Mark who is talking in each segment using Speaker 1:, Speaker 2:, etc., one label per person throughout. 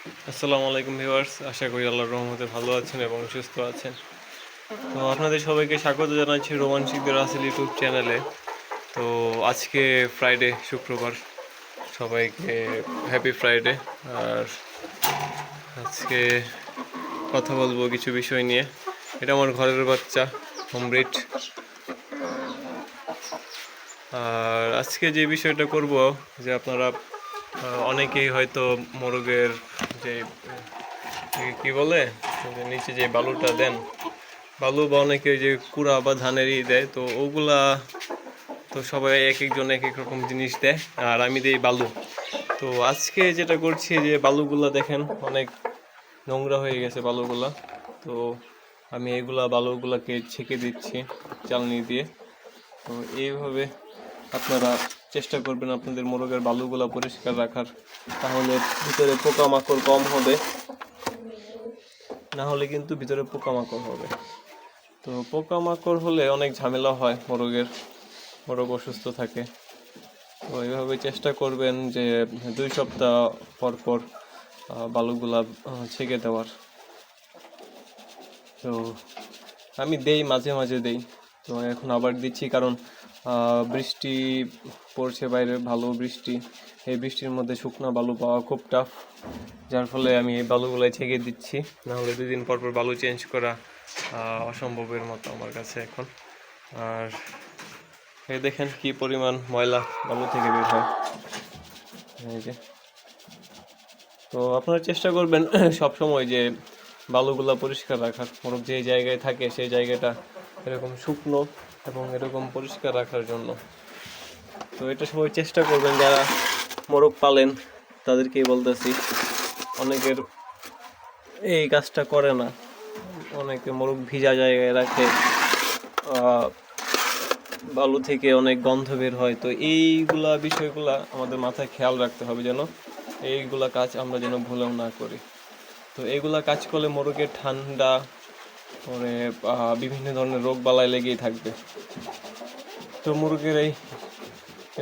Speaker 1: আসসালামু আলাইকুম ভিউয়ার্স, আশা করি আল্লাহর রহমতে ভালো আছেন এবং সুস্থ আছেন। তো আপনাদের সবাইকে স্বাগত জানাচ্ছি রোমান্টিকদের আসল ইউটিউব চ্যানেলে। তো আজকে ফ্রাইডে শুক্রবার, সবাইকে হ্যাপি ফ্রাইডে আর আজকে কথা বলব কিছু বিষয় নিয়ে। এটা আমার ঘরের বাচ্চা হোমব্রিড আর আজকে যে বিষয়টা করব, যে আপনারা অনেকেই হয়তো মোরগের যে কি বলে? নিচে যে বালুটা দেন, বালু বা অনেকে যে কুড়া বা ধানেরই দেয়, তো ওগুলা তো সবাই এক একজন এক এক রকম জিনিস দেয়, আর আমি দিই বালু। তো আজকে যেটা করছি, যে বালুগুলা দেখেন, অনেক নোংরা হয়ে গেছে বালুগুলা। তো আমি এগুলা বালুগুলাকে ছেঁকে দিচ্ছি, চালনি দিয়ে। তো এইভাবে আপনারা চেষ্টা করবেন আপনাদের মোরগের বালুগুলা পরিষ্কার রাখার। তাহলে ভিতরে পোকামাকড় কম হবে। না হলে কিন্তু ভিতরে পোকামাকড় হবে। তো পোকামাকড় হলে অনেক ঝামেলা হয় মোরগের। মোরগ অসুস্থ থাকে। তো এইভাবে চেষ্টা করবেন যে দুই সপ্তাহ পর পর বালুগুলা ছেঁকে দেওয়ার। তো আমি দেই, মাঝে মাঝে দেই। তো এখন আবার দিচ্ছি কারণ বৃষ্টি পড়ছে বাইরে, ভালো বৃষ্টি। এই বৃষ্টির মধ্যে শুকনো বালু পাওয়া খুব টাফ যার ফলে আমি এই বালুগুলাই ছেঁকে দিচ্ছি। নাহলে দুদিন পর পর বালু চেঞ্জ করা অসম্ভবের মতো আমার কাছে এখন। আর এই দেখেন কি পরিমাণ ময়লা বালু থেকে বের হয়। এই যে। তো আপনারা চেষ্টা করবেন সব সময় যে বালুগুলা পরিষ্কার রাখার। মোরগ যে জায়গায় থাকে, সেই জায়গাটা এরকম শুকনো এবং এরকম পরিষ্কার রাখার জন্য। তো এটা সবাই চেষ্টা করবেন, যারা মোরগ পালেন তাদেরকেই বলতেছি, অনেকের এই কাজটা করে না। অনেকে মোরগ ভিজা জায়গায় রাখে বালু থেকে অনেক গন্ধ বের হয়। তো এইগুলা বিষয়গুলা আমাদের মাথায় খেয়াল রাখতে হবে যেন এইগুলা কাজ আমরা যেন ভুলেও না করি। তো এইগুলা কাজ করলে মোরগের ঠান্ডা পরে বিভিন্ন ধরনের রোগ বালাই লেগেই থাকবে। তো মুরগের এই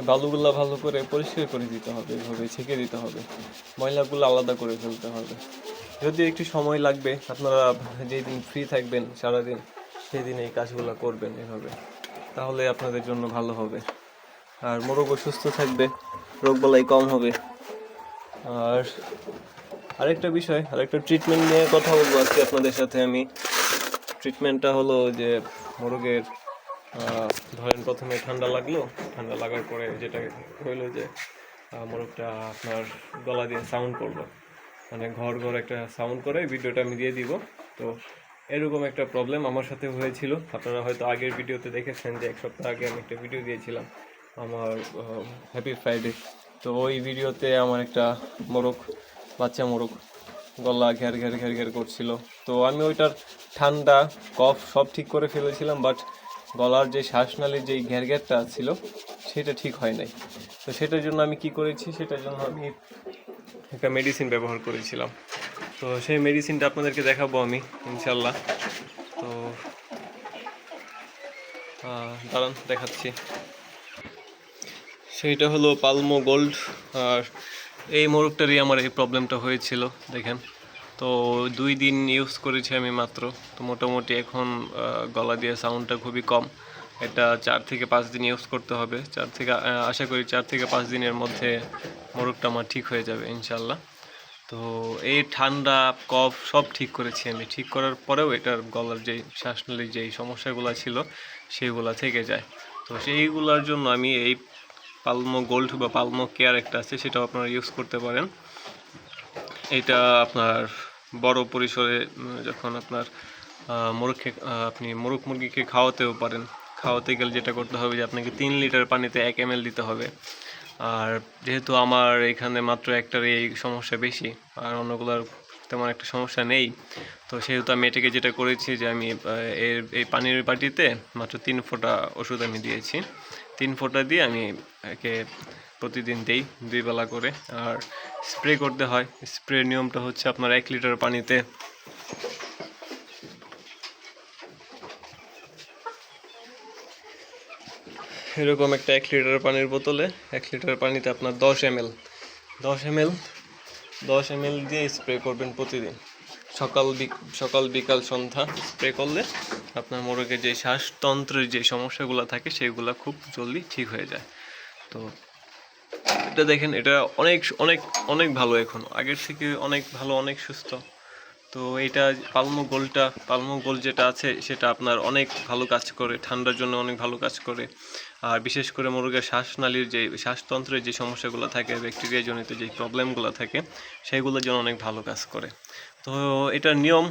Speaker 1: বালুগুলা ভালো করে পরিষ্কার করে দিতে হবে, এভাবে ছেঁকে দিতে হবে। ময়লাগুলো আলাদা করে ফেলতে হবে। যদি একটু সময় লাগবে, আপনারা যেই দিন ফ্রি থাকবেন সারাদিন সেই দিন এই কাজগুলো করবেন এভাবে। তাহলে আপনাদের জন্য ভালো হবে। আর মোরগও সুস্থ থাকবে রোগবালাই কম হবে। আর আরেকটা বিষয়, আরেকটা ট্রিটমেন্ট নিয়ে কথা বলব আজকে আপনাদের সাথে আমি। ট্রিটমেন্টটা হলো যে মোরগের ধরেন প্রথমে ঠান্ডা লাগল, ঠান্ডা লাগার পরে যেটা হইল যে মোরগটা আপনার গলা দিয়ে সাউন্ড করল। মানে ঘর ঘর একটা সাউন্ড করে, ভিডিওটা আমি দিয়ে দিব। তো এরকম একটা প্রবলেম আমার সাথে হয়েছিল। আপনারা হয়তো আগের ভিডিওতে দেখেছেন যে এক সপ্তাহ আগে আমি একটা ভিডিও দিয়েছিলাম আমার হ্যাপি ফ্রাইডে তো ওই ভিডিওতে আমার একটা মোরগ, বাচ্চা মোরগ, গলা ঘের ঘের ঘের ঘের করছিল। তো আমি ওইটার ঠান্ডা, কফ সব ঠিক করে ফেলেছিলাম বাট গলার যে শ্বাসনালীর যে ঘের ঘেরটা ছিল, সেটা ঠিক হয় নাই। তো সেটার জন্য আমি কি করেছি? সেটার জন্য আমি একটা মেডিসিন ব্যবহার করেছিলাম। তো সেই মেডিসিনটা আপনাদেরকে দেখাবো আমি ইনশাল্লাহ তো দাঁড়ান, দেখাচ্ছি। সেইটা হলো পালমো গোল্ড, আর এই মোরগটারই আমার এই প্রবলেমটা হয়েছিল, দেখেন। তো দুই দিন ইউজ করেছি আমি মাত্র। তো মোটামুটি এখন গলা দিয়ে সাউন্ডটা খুবই কম। এটা চার থেকে পাঁচ দিন ইউজ করতে হবে। চার থেকে আশা করি চার থেকে পাঁচ দিনের মধ্যে মোরগটা আমার ঠিক হয়ে যাবে ইনশাল্লাহ তো এই ঠান্ডা, কফ সব ঠিক করেছি আমি। ঠিক করার পরেও এটার গলার যেই শ্বাসনালীর যেই সমস্যাগুলো ছিল, সেইগুলো থেকে যায়। তো সেইগুলোর জন্য আমি এই পালমো গোল্ড বা পালমো কেয়ার একটা আছে, সেটাও আপনারা ইউজ করতে পারেন। এটা আপনার বড় পরিসরে যখন আপনার আহ, মোরগকে আপনি মোরগ মুরগিকে খাওয়াতেও পারেন। খাওয়াতে গেলে যেটা করতে হবে যে আপনাকে তিন লিটার পানিতে এক এম দিতে হবে। আর যেহেতু আমার এখানে মাত্র একটার এই সমস্যা বেশি আর অন্যগুলোর তেমন একটা সমস্যা নেই তো সেহেতু আমি এটাকে যেটা করেছি যে আমি এর এই পানির বাটিতে মাত্র তিন ফোঁটা ওষুধ আমি দিয়েছি। তিন ফোঁটা দিয়ে আমি একে প্রতিদিন দেই দুই বেলা করে। আর স্প্রে করতে হয়। স্প্রে নিয়মটা হচ্ছে আপনার এক লিটার পানিতে। এরকম একটা এক লিটার পানির বোতলে, এক লিটার পানিতে আপনার দশ এম এল দশ এম এল দশ এম এল দিয়ে স্প্রে করবেন প্রতিদিন। সকাল সকাল বিকাল সন্ধ্যা স্প্রে করলে আপনার মোরগের যে শ্বাসতন্ত্রের যে সমস্যাগুলো থাকে, সেগুলো খুব জলদি ঠিক হয়ে যায়। তো এটা দেখেন, এটা অনেক অনেক অনেক ভালো এখন। আগের থেকে অনেক ভালো, অনেক সুস্থ। তো এটা পালমো গোলটা, পালমো গোল যেটা আছে, সেটা আপনার অনেক ভালো কাজ করে, ঠান্ডার জন্য অনেক ভালো কাজ করে। আর বিশেষ করে মুরগের শ্বাসনালীর যে, শ্বাসতন্ত্রের যে সমস্যাগুলো থাকে ব্যাকটেরিয়া জনিত যে প্রবলেমগুলো থাকে, সেগুলোর জন্য অনেক ভালো কাজ করে। তো এটার নিয়ম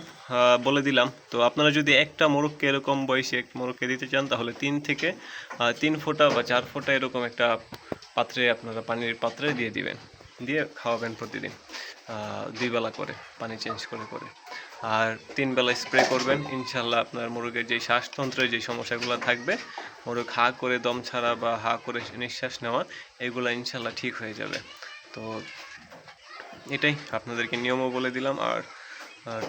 Speaker 1: বলে দিলাম। তো আপনারা যদি একটা মোরগকে এরকম বয়সে এক মোরগকে দিতে চান, তাহলে তিন থেকে তিন ফোঁটা বা চার ফোঁটা এরকম একটা পাত্রে, আপনারা পানির পাত্রে দিয়ে দিবেন। দিয়ে খাওয়াবেন প্রতিদিন দুই বেলা করে, পানি চেঞ্জ করে করে। আর তিন বেলা স্প্রে করবেন। ইনশাল্লাহ আপনার মুরগের যে শ্বাসতন্ত্রের যে সমস্যাগুলো থাকবে, মোরগ হা করে দম ছাড়া বা হা করে নিঃশ্বাস নেওয়া, এগুলো ইনশাল্লাহ ঠিক হয়ে যাবে। তো এটাই আপনাদেরকে নিয়মও বলে দিলাম। আর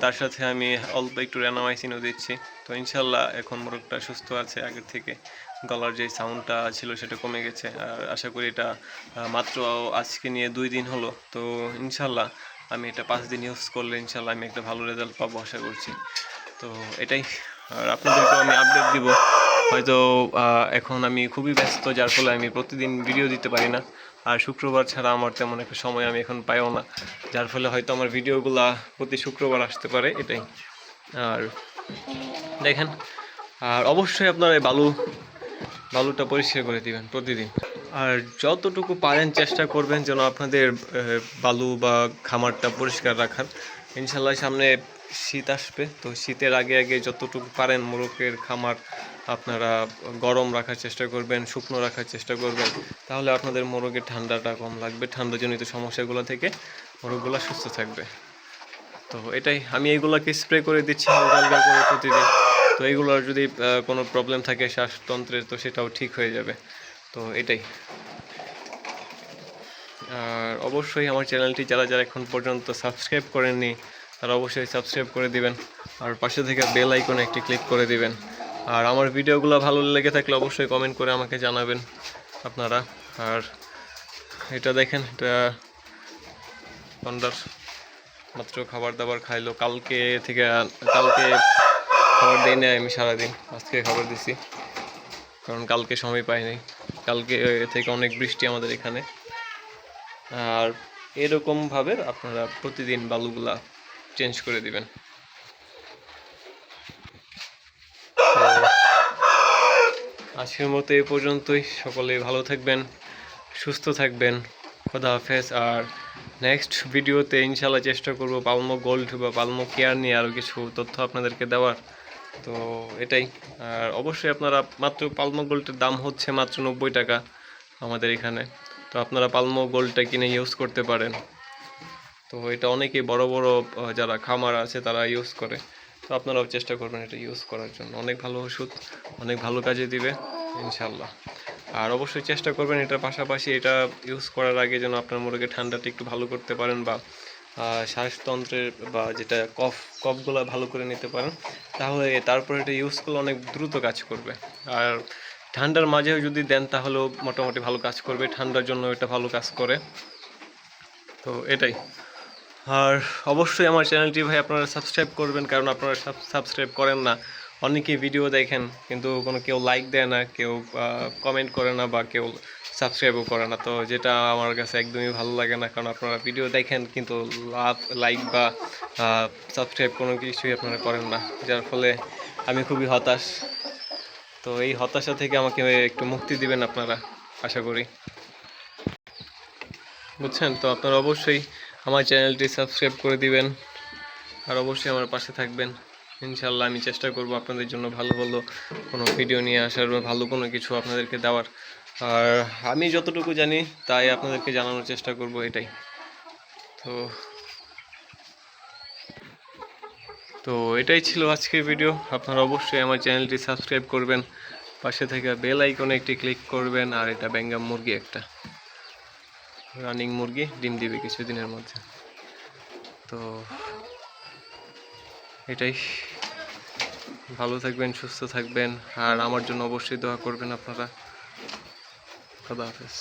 Speaker 1: তার সাথে আমি অল্প একটু র্যানামাইসিনও দিচ্ছি। তো ইনশাল্লাহ এখন মোরগটা সুস্থ আছে আগের থেকে। গলার যে সাউন্ডটা ছিল সেটা কমে গেছে। আর আশা করি এটা মাত্র আজকে নিয়ে দুই দিন হলো। তো ইনশাল্লাহ আমি এটা পাঁচ দিন ইউজ করলে ইনশাল্লাহ আমি একটা ভালো রেজাল্ট পাবো আশা করছি। তো এটাই। আর আপনাদেরকেও আমি আপডেট দিব। হয়তো এখন আমি খুবই ব্যস্ত, যার ফলে আমি প্রতিদিন ভিডিও দিতে পারি না। আর শুক্রবার ছাড়া আমার তেমন একটা সময় আমি এখন পাইও না। যার ফলে হয়তো আমার ভিডিওগুলা প্রতি শুক্রবার আসতে পারে, এটাই। আর দেখেন, আর অবশ্যই আপনার এই বালু বালুটা পরিষ্কার করে দিবেন প্রতিদিন। আর যতটুকু পারেন চেষ্টা করবেন যেন আপনাদের বালু বা খামারটা পরিষ্কার রাখার। ইনশাল্লাহ সামনে শীত আসবে, তো শীতের আগে আগে যতটুকু পারেন মোরগের খামার আপনারা গরম রাখার চেষ্টা করবেন, শুকনো রাখার চেষ্টা করবেন। তাহলে আপনাদের মোরগের ঠান্ডাটা কম লাগবে, ঠান্ডাজনিত সমস্যাগুলো থেকে মোরগগুলো সুস্থ থাকবে। তো এটাই, আমি এইগুলোকে স্প্রে করে দিচ্ছি করে প্রতিদিন। তো এইগুলোর যদি কোনো প্রবলেম থাকে শ্বাসতন্ত্রের, তো সেটাও ঠিক হয়ে যাবে। তো এটাই। আর অবশ্যই আমার চ্যানেলটি যারা যারা এখন পর্যন্ত সাবস্ক্রাইব করেননি, তারা অবশ্যই সাবস্ক্রাইব করে দিবেন। আর পাশে থেকে বেল আইকনে একটি ক্লিক করে দিবেন। আর আমার ভিডিওগুলো ভালো লেগে থাকলে অবশ্যই কমেন্ট করে আমাকে জানাবেন আপনারা। আর এটা দেখেন, এটা থন্ডার মাত্র খাবার দাবার খাইলো। কালকে থেকে, কালকে খাবার দিই না আমি সারাদিন। আজকে খাবার দিছি। কারণ কালকে সময় পাইনি কালকে থেকে অনেক বৃষ্টি আমাদের এখানে। আর এরকমভাবে আপনারা প্রতিদিন বালুগুলা চেঞ্জ করে দিবেন। আজকের মতো এ পর্যন্তই। সকলে ভালো থাকবেন, সুস্থ থাকবেন। খোদা হাফেজ। আর নেক্সট ভিডিওতে ইনশাল্লাহ চেষ্টা করব পালমো গোল্ড বা পালমো কেয়ার নিয়ে আরও কিছু তথ্য আপনাদেরকে দেওয়ার। তো এটাই। আর অবশ্যই আপনারা মাত্র পালমো গোল্ডের দাম হচ্ছে মাত্র নব্বই টাকা আমাদের এখানে। তো আপনারা পালমো গোল্ডটা কিনে ইউজ করতে পারেন। তো এটা অনেকেই বড় বড় যারা খামার আছে তারা ইউজ করে। তো আপনারাও চেষ্টা করবেন এটা ইউজ করার জন্য। অনেক ভালো ওষুধ, অনেক ভালো কাজে দিবে ইনশাল্লাহ আর অবশ্যই চেষ্টা করবেন এটার পাশাপাশি এটা ইউজ করার আগে যেন আপনার মুরগির ঠান্ডাটা একটু ভালো করতে পারেন বা শ্বাসতন্ত্রের বা যেটা কফ, কফগুলো ভালো করে নিতে পারেন, তাহলে তারপরে এটা ইউজ করলে অনেক দ্রুত কাজ করবে। আর ঠান্ডার মাঝেও যদি দেন, তাহলেও মোটামুটি ভালো কাজ করবে, ঠান্ডার জন্য এটা ভালো কাজ করে। তো এটাই। আর অবশ্যই আমার চ্যানেলটি ভাই আপনারা সাবস্ক্রাইব করবেন, কারণ আপনারা সাবস্ক্রাইব করেন না। অনেকেই ভিডিও দেখেন, কিন্তু কোনো কেউ লাইক দেয় না, কেউ কমেন্ট করে না বা কেউ সাবস্ক্রাইবও করে না। তো যেটা আমার কাছে একদমই ভালো লাগে না, কারণ আপনারা ভিডিও দেখেন কিন্তু লাভ লাইক বা সাবস্ক্রাইব কোনো কিছুই আপনারা করেন না। যার ফলে আমি খুবই হতাশ। তো এই হতাশা থেকে আমাকে একটু মুক্তি দিবেন আপনারা, আশা করি। বুঝছেন? তো আপনারা অবশ্যই আমার চ্যানেলটি সাবস্ক্রাইব করে দিবেন আর অবশ্যই আমার পাশে থাকবেন। ইনশাল্লাহ আমি চেষ্টা করব আপনাদের জন্য ভালো ভালো কোনো ভিডিও নিয়ে আসার বা ভালো কোনো কিছু আপনাদেরকে দেওয়ার। আর আমি যতটুকু জানি, তাই আপনাদেরকে জানানোর চেষ্টা করব এটাই। তো তো এটাই ছিল আজকের ভিডিও। আপনারা অবশ্যই আমার চ্যানেলটি সাবস্ক্রাইব করবেন। পাশে থেকে বেল আইকনে একটি ক্লিক করবেন, আর এটা ব্যাঙ্গাম মুরগি একটা। রানিং মুরগি, ডিম দিবে কিছুদিনের মধ্যে। তো, এটাই। ভালো থাকবেন, সুস্থ থাকবেন, আর আমার জন্য অবশ্যই দোয়া করবেন আপনারা। খোদা হাফেজ